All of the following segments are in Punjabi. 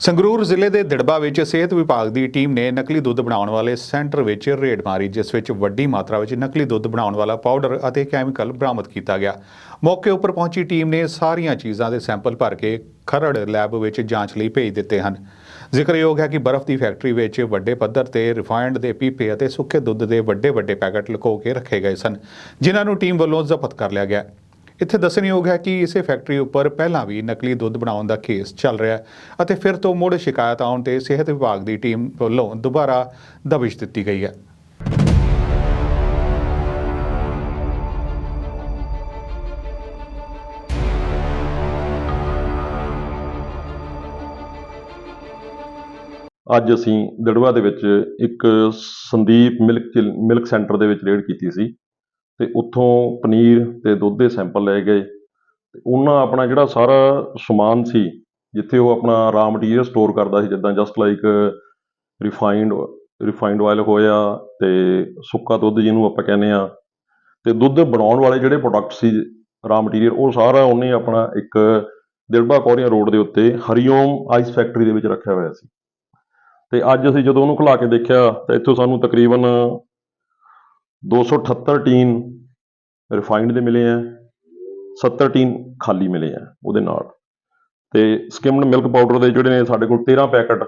ਸੰਗਰੂਰ ਜ਼ਿਲ੍ਹੇ ਦੇ ਦਿੜਬਾ ਵਿੱਚ ਸਿਹਤ ਵਿਭਾਗ ਦੀ ਟੀਮ ਨੇ ਨਕਲੀ ਦੁੱਧ ਬਣਾਉਣ ਵਾਲੇ ਸੈਂਟਰ ਵਿੱਚ ਰੇਡ ਮਾਰੀ, ਜਿਸ ਵਿੱਚ ਵੱਡੀ ਮਾਤਰਾ ਵਿੱਚ ਨਕਲੀ ਦੁੱਧ ਬਣਾਉਣ ਵਾਲਾ ਪਾਊਡਰ ਅਤੇ ਕੈਮੀਕਲ ਬਰਾਮਦ ਕੀਤਾ ਗਿਆ। ਮੌਕੇ ਉੱਪਰ ਪਹੁੰਚੀ ਟੀਮ ਨੇ ਸਾਰੀਆਂ ਚੀਜ਼ਾਂ ਦੇ ਸੈਂਪਲ ਭਰ ਕੇ ਖਰੜ ਲੈਬ ਵਿੱਚ ਜਾਂਚ ਲਈ ਭੇਜ ਦਿੱਤੇ ਹਨ। ਜ਼ਿਕਰਯੋਗ ਹੈ ਕਿ ਬਰਫ਼ ਦੀ ਫੈਕਟਰੀ ਵਿੱਚ ਵੱਡੇ ਪੱਧਰ ਤੇ ਰਿਫਾਈਨਡ ਦੇ ਪੀਪੇ ਅਤੇ ਸੁੱਕੇ ਦੁੱਧ ਦੇ ਵੱਡੇ ਵੱਡੇ ਪੈਕੇਟ ਲੁਕੋ ਕੇ ਰੱਖੇ ਗਏ ਸਨ, ਜਿਨ੍ਹਾਂ ਨੂੰ ਟੀਮ ਵੱਲੋਂ ਜ਼ਬਤ ਕਰ ਲਿਆ ਗਿਆ। ਇੱਥੇ ਦੱਸਣਯੋਗ ਹੈ ਕਿ ਇਸੇ ਫੈਕਟਰੀ ਉੱਪਰ ਪਹਿਲਾਂ ਵੀ ਨਕਲੀ ਦੁੱਧ ਬਣਾਉਣ ਦਾ ਕੇਸ ਚੱਲ ਰਿਹਾ ਹੈ ਅਤੇ ਫਿਰ ਤੋਂ ਮੁੜ ਸ਼ਿਕਾਇਤ ਆਉਣ ਤੇ ਸਿਹਤ ਵਿਭਾਗ ਦੀ ਟੀਮ ਵੱਲੋਂ ਦੁਬਾਰਾ ਦਬਿਸ਼ ਦਿੱਤੀ ਗਈ ਹੈ। ਅੱਜ ਅਸੀਂ ਦੜਵਾ ਦੇ ਵਿੱਚ ਇੱਕ ਸੰਦੀਪ ਮਿਲਕ ਚਿਲ- ਮਿਲਕ ਸੈਂਟਰ ਦੇ ਵਿੱਚ ਰੇਡ ਕੀਤੀ ਸੀ। ਤੇ ਉੱਥੋਂ ਪਨੀਰ ਤੇ ਦੁੱਧ ਦੇ ਸੈਂਪਲ ਲਏ ਗਏ। ਤੇ ਉਹਨਾਂ ਆਪਣਾ ਜਿਹੜਾ ਸਾਰਾ ਸਮਾਨ ਸੀ, ਜਿੱਥੇ ਉਹ ਆਪਣਾ ਰਾ ਮਟੀਰੀਅਲ ਸਟੋਰ ਕਰਦਾ ਸੀ, ਜਿੱਦਾਂ just like refined refined oil ਹੋਇਆ ਤੇ ਸੁੱਕਾ ਦੁੱਧ ਜਿਹਨੂੰ ਆਪਾਂ ਕਹਿੰਦੇ ਆ ਤੇ ਦੁੱਧ ਬਣਾਉਣ ਵਾਲੇ ਜਿਹੜੇ ਪ੍ਰੋਡਕਟ ਸੀ ਰਾ ਮਟੀਰੀਅਲ ਉਹ ਸਾਰਾ ਉਹਨੇ ਆਪਣਾ ਇੱਕ ਦਿਲਬਾ ਕੌਰੀਆਂ ਰੋਡ ਦੇ ਉੱਤੇ ਹਰੀਓਮ ਆਈਸ ਫੈਕਟਰੀ ਦੇ ਵਿੱਚ ਰੱਖਿਆ ਹੋਇਆ ਸੀ। ਤੇ ਅੱਜ ਅਸੀਂ ਜਦੋਂ ਉਹਨੂੰ ਖੁਲਾ ਕੇ ਦੇਖਿਆ, ਤਾਂ ਇੱਥੋਂ ਸਾਨੂੰ ਤਕਰੀਬਨ 278 ਟੀਨ ਰਿਫਾਈਨਡ ਦੇ ਮਿਲੇ ਆ 70 ਟੀਨ ਖਾਲੀ ਮਿਲੇ ਆ ਉਹਦੇ ਨਾਲ। ਤੇ ਸਕਿਮਡ ਮਿਲਕ ਪਾਊਡਰ ਦੇ ਜਿਹੜੇ ਨੇ ਸਾਡੇ ਕੋਲ 13 ਪੈਕਟ,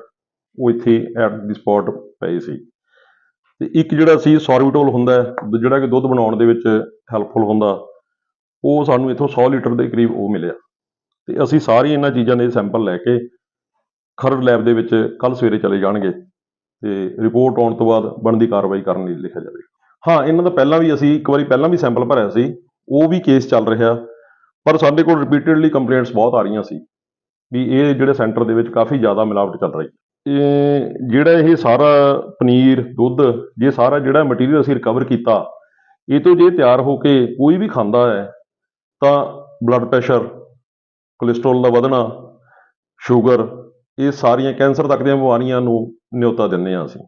ਉਹ ਇੱਥੇ ਐਟ ਦੀ ਸਪੌਟ ਪਏ ਸੀ। ਤੇ ਇੱਕ ਜਿਹੜਾ ਸੀ ਸੋਰਬਿਟੋਲ ਹੁੰਦਾ ਦ- ਜਿਹੜਾ ਕਿ ਦੁੱਧ ਬਣਾਉਣ ਦੇ ਵਿੱਚ ਹੈਲਪਫੁਲ ਹੁੰਦਾ, ਉਹ ਸਾਨੂੰ ਇੱਥੋਂ 100 ਲੀਟਰ ਦੇ ਕਰੀਬ ਉਹ ਮਿਲਿਆ। ਤੇ ਅਸੀਂ ਸਾਰੀ ਇਹਨਾਂ ਚੀਜ਼ਾਂ ਦੇ ਸੈਂਪਲ ਲੈ ਕੇ ਖਰੜ ਲੈਬ ਦੇ ਵਿੱਚ ਕੱਲ ਸਵੇਰੇ ਚਲੇ ਜਾਣਗੇ ਤੇ ਰਿਪੋਰਟ ਆਉਣ ਤੋਂ ਬਾਅਦ ਬਣਦੀ ਕਾਰਵਾਈ ਕਰਨ ਲਈ ਲਿਖਿਆ ਜਾਵੇ ਹਾਂ, ਇਹਨਾਂ ਦਾ ਪਹਿਲਾਂ ਵੀ ਅਸੀਂ ਇੱਕ ਵਾਰੀ ਪਹਿਲਾਂ ਵੀ ਸੈਂਪਲ ਭਰਿਆ ਸੀ, ਉਹ ਵੀ ਕੇਸ ਚੱਲ ਰਿਹਾ। ਪਰ ਸਾਡੇ ਕੋਲ ਰਿਪੀਟਿਡਲੀ ਕੰਪਲੇਂਟਸ ਬਹੁਤ ਆ ਰਹੀਆਂ ਸੀ ਵੀ ਇਹ ਜਿਹੜੇ ਸੈਂਟਰ ਦੇ ਵਿੱਚ ਕਾਫੀ ਜ਼ਿਆਦਾ ਮਿਲਾਵਟ ਚੱਲ ਰਹੀ ਇਹ ਜਿਹੜਾ ਇਹ ਸਾਰਾ ਪਨੀਰ, ਦੁੱਧ, ਜੇ ਸਾਰਾ ਜਿਹੜਾ ਮਟੀਰੀਅਲ ਅਸੀਂ ਰਿਕਵਰ ਕੀਤਾ, ਇਹ ਤੋਂ ਜੇ ਤਿਆਰ ਹੋ ਕੇ ਕੋਈ ਵੀ ਖਾਂਦਾ ਹੈ, ਤਾਂ ਬਲੱਡ ਪ੍ਰੈਸ਼ਰ ਕੋਲੇਸਟ੍ਰੋਲ ਦਾ ਵਧਣਾ ਸ਼ੂਗਰ ਇਹ ਸਾਰੀਆਂ ਕੈਂਸਰ ਤੱਕ ਦੀਆਂ ਬਿਮਾਰੀਆਂ ਨੂੰ ਨਿਯੋਤਾ ਦਿੰਦੇ ਹਾਂ ਅਸੀਂ।